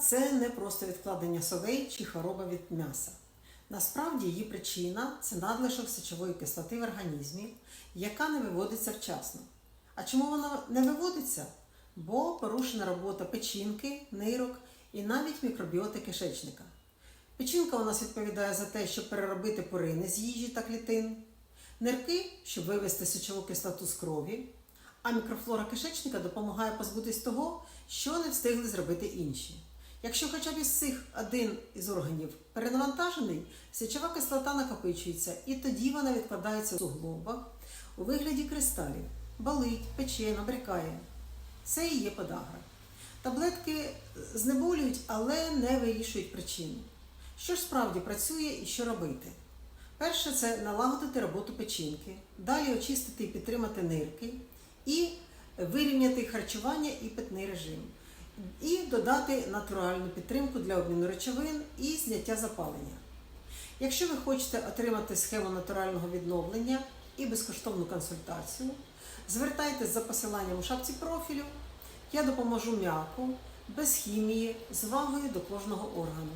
це не просто відкладення солей чи хвороба від м'яса. Насправді її причина це надлишок сечової кислоти в організмі, яка не виводиться вчасно. А чому вона не виводиться? Бо порушена робота печінки, нирок і навіть мікробіоти кишечника. Печінка у нас відповідає за те, щоб переробити пурини з їжі та клітин, нирки, щоб вивести сечову кислоту з крові, а мікрофлора кишечника допомагає позбутись того, що не встигли зробити інші. Якщо хоча б із цих один із органів перенавантажений, сечова кислота накопичується, і тоді вона відкладається в суглобах у вигляді кристалів, болить, пече, набрякає. Це і є подагра. Таблетки знеболюють, але не вирішують причину. Що ж справді працює і що робити? Перше це налагодити роботу печінки, далі очистити і підтримати нирки, і вирівняти харчування і питний режим, і додати натуральну підтримку для обміну речовин і зняття запалення. Якщо ви хочете отримати схему натурального відновлення і безкоштовну консультацію, звертайтесь за посиланням у шапці профілю. Я допоможу м'яку, без хімії, з вагою до кожного органу.